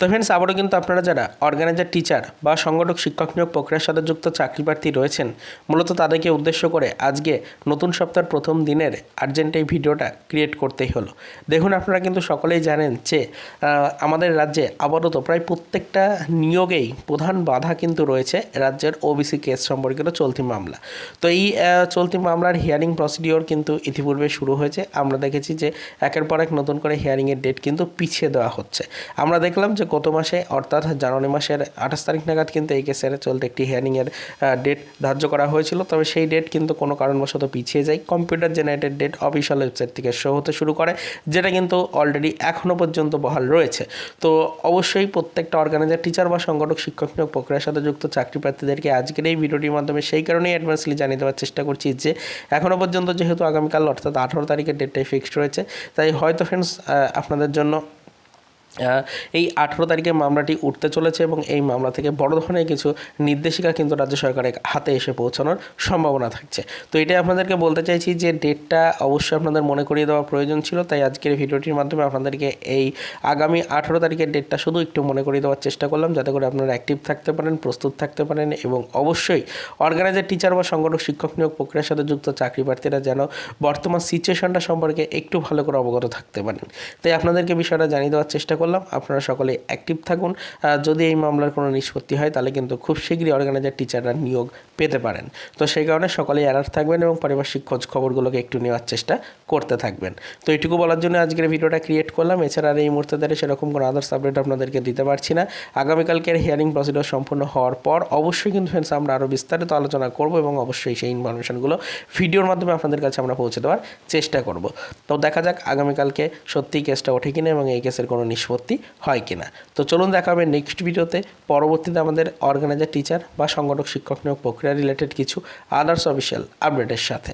তো ফ্রেন্ডস আবারও কিন্তু আপনারা যারা অর্গানাইজার টিচার বা সংগঠক, শিক্ষক নিয়োগ প্রক্রিয়ার সাথে যুক্ত চাকরি প্রার্থী রয়েছেন, মূলত তাদেরকে উদ্দেশ্য করে আজকে নতুন সপ্তাহের প্রথম দিনের আর্জেন্ট এই ভিডিওটা ক্রিয়েট করতেই হলো। দেখুন, আপনারা কিন্তু সকলেই জানেন যে আমাদের রাজ্যে আপাতত প্রায় প্রত্যেকটা নিয়োগেই প্রধান বাধা কিন্তু রয়েছে রাজ্যের ওবিসি কেস সম্পর্কিত চলতি মামলা। তো এই চলতি মামলার হিয়ারিং প্রসিডিওর কিন্তু ইতিপূর্বে শুরু হয়েছে। আমরা দেখেছি যে, একের পর এক নতুন করে হিয়ারিংয়ের ডেট কিন্তু পিছিয়ে দেওয়া হচ্ছে। আমরা দেখলাম যে গত মাসে, অর্থাৎ জানুয়ারি মাসের আঠাশ তারিখ নাগাদ কিন্তু এই কেসের চলতে একটি হিয়ারিংয়ের ডেট ধার্য করা হয়েছিল। তবে সেই ডেট কিন্তু কোনো কারণবশত পিছিয়ে যায়। Computer generated date official website থেকে শো হতে শুরু করে, যেটা কিন্তু অলরেডি এখনও পর্যন্ত বহাল রয়েছে। তো অবশ্যই প্রত্যেকটা অর্গানাইজার টিচার বা সংগঠক, শিক্ষক নিয়োগ প্রক্রিয়ার সাথে যুক্ত চাকরি প্রার্থীদেরকে আজকের এই ভিডিওটির মাধ্যমে সেই কারণেই অ্যাডভান্সলি জানিয়ে দেওয়ার চেষ্টা করছি যে এখনও পর্যন্ত যেহেতু আগামীকাল, অর্থাৎ আঠারো তারিখের ডেটটাই ফিক্সড রয়েছে। তাই হয়তো ফ্রেন্ডস আপনাদের জন্য এই আঠেরো তারিখে মামলাটি উঠতে চলেছে এবং এই মামলা থেকে বড় ধরনের কিছু নির্দেশিকা কিন্তু রাজ্য সরকারের হাতে এসে পৌঁছানোর সম্ভাবনা থাকছে। তো এটাই আপনাদেরকে বলতে চাইছি যে ডেটটা অবশ্যই আপনাদের মনে করিয়ে দেওয়া প্রয়োজন ছিল, তাই আজকের ভিডিওটির মাধ্যমে আপনাদেরকে এই আগামী আঠেরো তারিখের ডেটটা শুধু একটু মনে করিয়ে দেওয়ার চেষ্টা করলাম, যাতে করে আপনারা অ্যাক্টিভ থাকতে পারেন, প্রস্তুত থাকতে পারেন এবং অবশ্যই অর্গানাইজার টিচার বা সংগঠক, শিক্ষক নিয়োগ প্রক্রিয়ার সাথে যুক্ত চাকরি প্রার্থীরা যেন বর্তমান সিচুয়েশনটা সম্পর্কে একটু ভালো করে অবগত থাকতে পারেন। তাই আপনাদেরকে বিষয়টা জানিয়ে দেওয়ার চেষ্টা করলাম। আপনারা সকলে অ্যাক্টিভ থাকুন। যদি এই মামলার কোনো নিষ্পত্তি হয়, তাহলে কিন্তু খুব শীঘ্রই অর্গানাইজার টিচাররা নিয়োগ পেতে পারেন। তো সেই কারণে সকলেই অ্যালার্ট থাকবেন এবং পারিপার্শ্বিক খোঁজ খবরগুলোকে একটু নেওয়ার চেষ্টা করতে থাকবেন। তো এইটুকু বলার জন্য আজকের ভিডিওটা ক্রিয়েট করলাম। এছাড়া আর এই মুহূর্তে ধরে সেরকম কোনো আদার্স আপডেট আপনাদেরকে দিতে পারছি না। আগামীকালকের হিয়ারিং প্রসিডিওর সম্পূর্ণ হওয়ার পর অবশ্যই কিন্তু ফ্রেন্ডস আমরা আরও বিস্তারিত আলোচনা করব এবং অবশ্যই সেই ইনফরমেশনগুলো ভিডিওর মাধ্যমে আপনাদের কাছে আমরা পৌঁছে দেওয়ার চেষ্টা করব। তো দেখা যাক আগামীকালকে সত্যিই কেসটা ওঠে কিনা এবং এই কেসের কোনো নিষ্পত্তি হয় কিনা। তো চলুন দেখা হবে নেক্সট ভিডিওতে পরবর্তীতে আমাদের অর্গানাইজার টিচার বা সংগঠক, শিক্ষক নিয়োগ প্রক্রিয়া রিলেটেড কিছু আদার্স অফিসিয়াল আপডেটের সাথে।